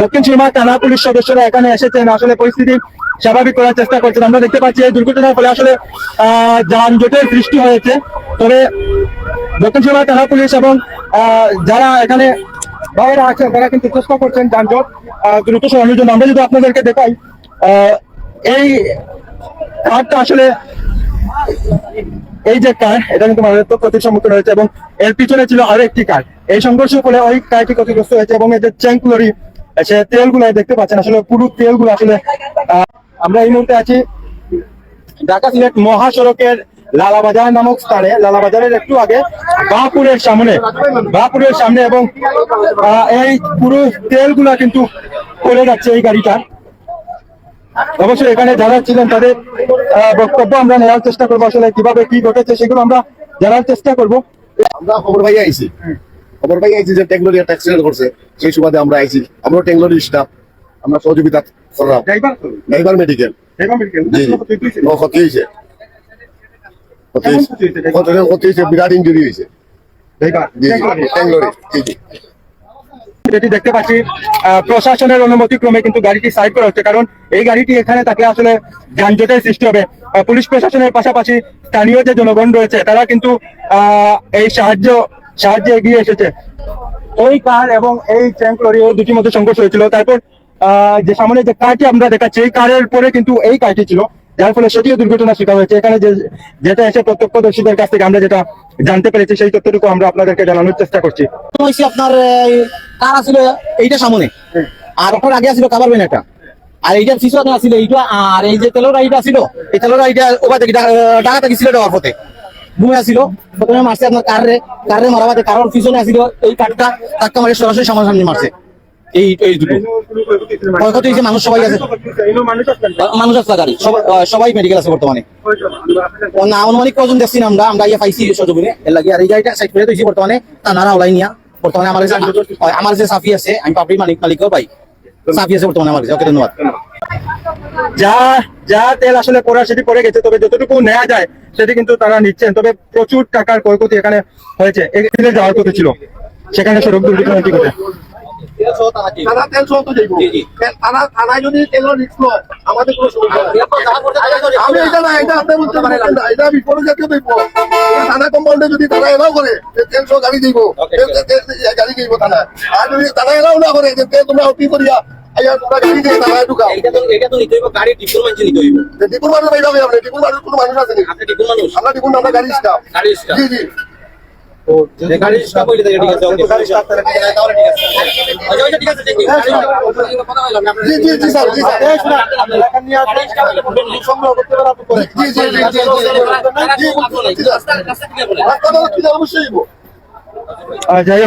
দক্ষিণ সীমা থানা পুলিশ সদস্যরা এখানে এসেছেন। আসলে পরিস্থিতি স্বাভাবিক করার চেষ্টা করছেন। আমরা দেখতে পাচ্ছি এই দুর্ঘটনার ফলে আসলে যানজটের সৃষ্টি হয়েছে। তবে দক্ষিণ সীমা থানা পুলিশ এবং যারা এখানে বাইরে আছেন, তারা কিন্তু চেষ্টা করছেন যানজট দ্রুত সরানোর জন্য। আমরা যদি আপনাদেরকে দেখাই এই কারটা আসলে, এই যে কার, এটা কিন্তু মারাত্মক ক্ষতির সম্মুখীন হয়েছে এবং এর পিছনে ছিল আরও একটি কার। এই সংঘর্ষের ফলে ওই কারটি ক্ষতিগ্রস্ত হয়েছে এবং এই যে চ্যাঙ্কুলারি সে তেলগুলো দেখতে পাচ্ছেন আসলে পুরো তেলগুলো আসলে আমরা এই মুহূর্তে আছি ঢাকা সিলেট মহাসড়কের লালাবাজার নামক স্থানে। লালাবাজারের একটু আগে বাপুরের সামনে বাপুরের সামনে এবং এই পুরো তেলগুলা কিন্তু পড়ে যাচ্ছে এই গাড়িটার অবশ্যই এখানে যারা ছিলেন তাদের বক্তব্য আমরা নেওয়ার চেষ্টা করব। আসলে কীভাবে কি ঘটেছে সেগুলো আমরা জানার চেষ্টা করব। আমরা খবর পাই আইছি। খবর পাই আইছি যে টেকনোলজি একটা অ্যাক্সিডেন্ট করছে। সেই সুবাদে আমরা আইছি। আমরা টেকনোলজি স্টাফ আমরা সহযোগিতা করলাম। ড্রাইভার মেডিকেল ক্ষতি হয়েছে? ক্ষতি বিরাট ইঞ্জুরি যেটি দেখতে পাচ্ছি প্রশাসনের অনুমতি ক্রমে কিন্তু গাড়িটি সাইড করা হচ্ছে। কারণ এই গাড়িটি এখানে থাকলে আসলে যানজটের সৃষ্টি হবে। পুলিশ প্রশাসনের পাশাপাশি স্থানীয় যে জনগণ রয়েছে তারা কিন্তু এই সাহায্য সাহায্যে এগিয়ে এসেছে। ওই কার এবং এই ট্যাঙ্ক লরি ওই দুটির মধ্যে সংঘর্ষ হয়েছিল। তারপর যে সামনে যে কারটি আমরা দেখাচ্ছি, এই কারের পরে কিন্তু এই কারটি ছিল। যার ফলে সেটিও দুর্ঘটনার শিকার হয়েছে। এখানে যে, যেটা এসে প্রত্যক্ষদর্শীদের কাছ থেকে আমরা যেটা জানতে পেরেছি, সেই তথ্যটুকু আমরা আপনাদেরকে জানানোর চেষ্টা করছি। আপনার কার আছিল? এইটা সামনে। আর ওপর আগে আছিল কাবার বেন একটা। আর এইটা পিছনে আছিল এইটা, আর এই যে তেলের গাড়িটা ছিল এই তেলের গাড়িটা ওবার থেকে টাকা থেকে ছিল দেওয়ার পথে। ঘুমে আসছিল প্রথমে মারছে আপনার কারে কারে মারা বাদে কারোর পিছনে আসছিল এই কাঠটা টাক্কা মারে সরাসরি সামনাসামনি মারছে। এই এই দুটো। মানুষ, সবাই আছে। মানুষ আছে গাড়ি। সবাই মেডিকেল আছে বর্তমানে। না অনুমানিক কজন দেখছি আমরা। আমরা ইয়ে পাইছি সজগুনে এর লাগে আর এই গাড়িটা সাইড করে দিয়েছি বর্তমানে। ওলাই নিয়া। বর্তমানে আমার আমার যে সাফি আছে। আমি পাবলি মালিক মালিকও পাই। সাফি আছে বর্তমানে আমার। ওকে, ধন্যবাদ। যা যা তেল আসলে পড়া সেটি পড়ে গেছে তবে যতটুকু নেওয়া যায় সেটি কিন্তু তারা নিচ্ছেন। তবে প্রচুর টাকার ক্ষয়ক্ষতি এখানে হয়েছে। এখানে যাওয়ার কথা ছিল। সেখানে সড়ক দুর্ঘটনাটি ঘটে থানা কম্পাউন্ডে যদি এলাও করে তেল গাড়ি দিব গাড়ি দিব থানা আর যদি তারা এলাও না করে তেল তোমরা অতি করিয়া আচ্ছা সংগ্রহ করতে পারা জি জি জি জি জি জি জি। রাস্তা রাস্তা ক্লিয়ার বলে? রাস্তাটা কি অবশ্যই